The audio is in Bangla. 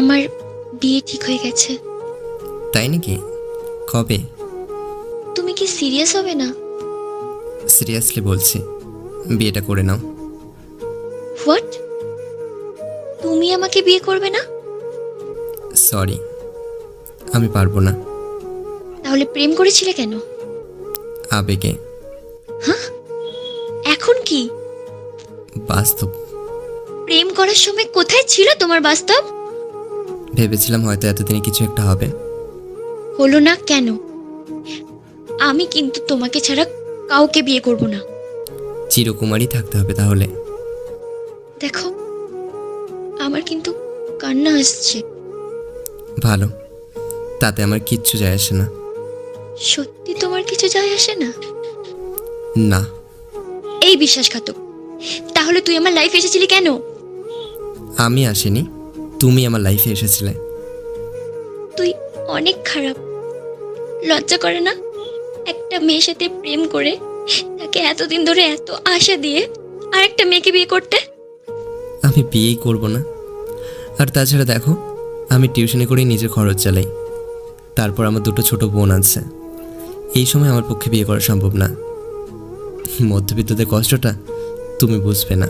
আমার বিয়ে ঠিক হয়ে গেছে। তাই নাকি? কবে? তুমি কি সিরিয়াস হবে না? সিরিয়াসলি বলছি বিয়েটা করে নাও। হোয়াট? তুমি আমাকে বিয়ে করবে না? সরি আমি পারব না। তাহলে প্রেম করেছিলে কেন? আবেগে। হ্যাঁ এখন কি? বাস্তব। প্রেম করার সময় কোথায় ছিল তোমার বাস্তব? ভেবেছিলাম হয়তো এতদিনে কিছু একটা হবে। হলো না কেন? আমি কিন্তু তোমাকে ছাড়া কাউকে বিয়ে করব না। চিরকুমারই থাকতে হবে তাহলে। দেখো আমার কিন্তু কান্না আসছে। ভালো তাতে আমার কিচ্ছু যায় আসে না। সত্যি তোমার কিছু যায় আসে না? না। এই বিশ্বাসঘাতক তাহলে তুই আমার লাইফে এসেছিলি কেন? আমি আসিনি। তুমি আমার লাইফে এসেছিলে। তুই অনেক খারাপ। লজ্জা করে না? একটা মেয়ের সাথে প্রেম করে তাকে এতদিন ধরে এত আশা দিয়ে আর একটা মেয়েকে বিয়ে করতে? আমি বিয়েই করব না। আর তাছাড়া দেখো আমি টিউশনে করেই নিজের খরচ চালাই। তারপর আমার দুটো ছোট বোন আছে। এই সময় আমার পক্ষে বিয়ে করা সম্ভব না। মধ্যবিত্তদের কষ্টটা তুমি বুঝবে না।